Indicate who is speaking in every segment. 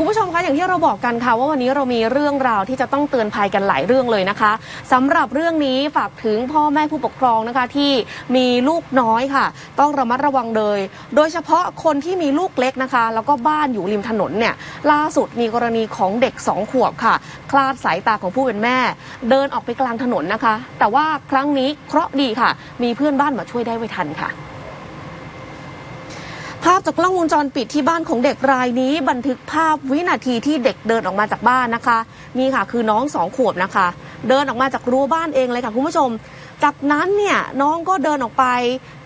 Speaker 1: คุณผู้ชมคะอย่างที่เราบอกกันค่ะ ว่าวันนี้เรามีเรื่องราวที่จะต้องเตือนภัยกันหลายเรื่องเลยนะคะสำหรับเรื่องนี้ฝากถึงพ่อแม่ผู้ปกครองนะคะที่มีลูกน้อยค่ะ ต้องระมัดระวังเลย โดยเฉพาะคนที่มีลูกเล็กนะคะ แล้วก็บ้านอยู่ริมถนนเนี่ยล่าสุดมีกรณีของเด็กสองขวบค่ะ คลาดสายตาของผู้เป็นแม่ เดินออกไปกลางถนนนะคะ แต่ว่าครั้งนี้เคราะห์ดีค่ะ มีเพื่อนบ้านมาช่วยได้ไว้ทันค่ะ ภาพจากกล้องวงจรปิดที่บ้านของเด็กรายนี้ บันทึกภาพวินาทีที่เด็กเดินออกมาจากบ้านนะคะนี่ค่ะคือน้องสองขวบนะคะ เดินออกมาจากรั้วบ้านเองเลยค่ะคุณผู้ชม จากนั้นเนี่ยน้องก็เดินออกไป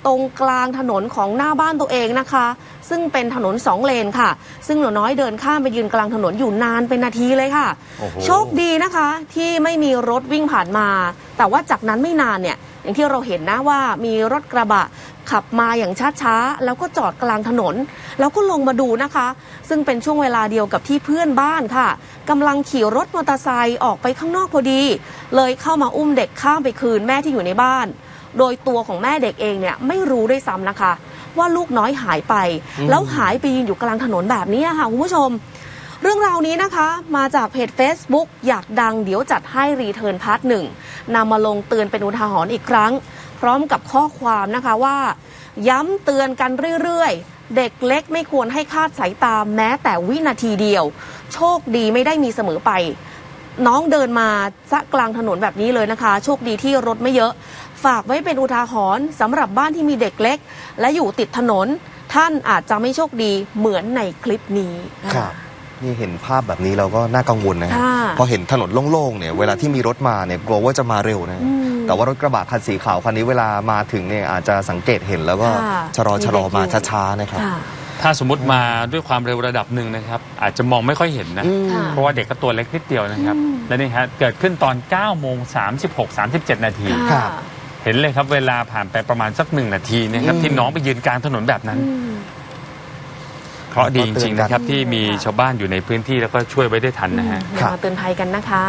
Speaker 1: ตรงกลางถนนของหน้าบ้านตัวเองนะคะ ซึ่งเป็นถนนสองเลนค่ะ ซึ่งหนูน้อยเดินข้ามไปยืนกลางถนนอยู่นานเป็นนาทีเลยค่ะ
Speaker 2: โอ้โห
Speaker 1: โชคดีนะคะที่ไม่มีรถวิ่งผ่านมา แต่ว่าจากนั้นไม่นานเนี่ย อย่างที่เราเห็นนะว่ามีรถกระบะขับมาอย่างช้าๆ แล้วก็จอดกลางถนน แล้วก็ลงมาดูนะคะ ซึ่งเป็นช่วงเวลาเดียวกับที่เพื่อนบ้านค่ะกำลังขี่รถมอเตอร์ไซค์ออกไปข้างนอกพอดี เลยเข้ามาอุ้มเด็กข้ามไปคืนแม่ที่อยู่ในบ้าน โดยตัวของแม่เด็กเองเนี่ยไม่รู้ด้วยซ้ำนะคะ ว่าลูกน้อยหายไป แล้วหายไปยืนอยู่กลางถนนแบบนี้ค่ะคุณผู้ชม เรื่องราวนี้นะคะมาจากเพจ Facebook อยากดังเดี๋ยวจัดให้รีเทิร์นพาร์ทหนึ่งนำมาลงเตือนเป็นอุทาหรณ์อีกครั้ง พร้อมกับข้อความนะคะว่า ย้ำเตือนกันเรื่อยๆ เด็กเล็กไม่ควรให้คาดสายตาแม้แต่วินาทีเดียว โชคดีไม่ได้มีเสมอไป น้องเดินมาซะกลางถนนแบบนี้เลยนะคะ โชคดีที่รถไม่เยอะ ฝากไว้เป็นอุทาหรณ์สำหรับบ้านที่มีเด็กเล็ก และอยู่ติดถนน ท่านอาจจะไม่โชคดีเหมือนในคลิปนี้
Speaker 2: ครับ นี่เห็นภาพแบบนี้เราก็น่ากังวลนะฮะ
Speaker 1: ค่ะ
Speaker 2: พอเห็นถนนโล่งๆเนี่ยเวลาที่มีรถมาเนี่ยกลัวว่าจะมาเร็วนะ
Speaker 1: อืม
Speaker 2: แต่ว่ารถกระบะคันสีขาวคันนี้เวลามาถึงเนี่ยอาจจะสังเกตเห็นแล้วก็
Speaker 1: ค่ะ
Speaker 2: ชะลอ
Speaker 1: มี
Speaker 2: ชะลอ
Speaker 1: เด็ก
Speaker 2: มา
Speaker 1: อยู่
Speaker 2: ช้าๆนะครับ
Speaker 1: ค่ะ
Speaker 3: ถ้าสมมติมาด้วยความเร็วระดับหนึ่งนะครับ อาจจะมองไม่ค่อยเห็นนะ
Speaker 2: อืม
Speaker 1: ค่ะ
Speaker 3: เพราะว่าเด็กก็ตัวเล็กนิดเดียวนะครับ
Speaker 1: อืม
Speaker 3: และนี่ฮะเกิดขึ้นตอน9โมง36 37 นาที
Speaker 2: ครับ
Speaker 3: เห็นเลยครับเวลาผ่านไปประมาณสักหนึ่งนาทีนะครับ
Speaker 2: อืม
Speaker 3: ที่น้องไปยืนกลางถนนแบบนั้น
Speaker 1: อืม
Speaker 3: เพราะห์ดีจริงๆนะครับที่มีชาวบ้านอยู่ในพื้นที่แล้วก็ช่วยไว้ได้ทันนะฮะ
Speaker 2: ครับ
Speaker 1: มาเตือนภัยกันนะคะ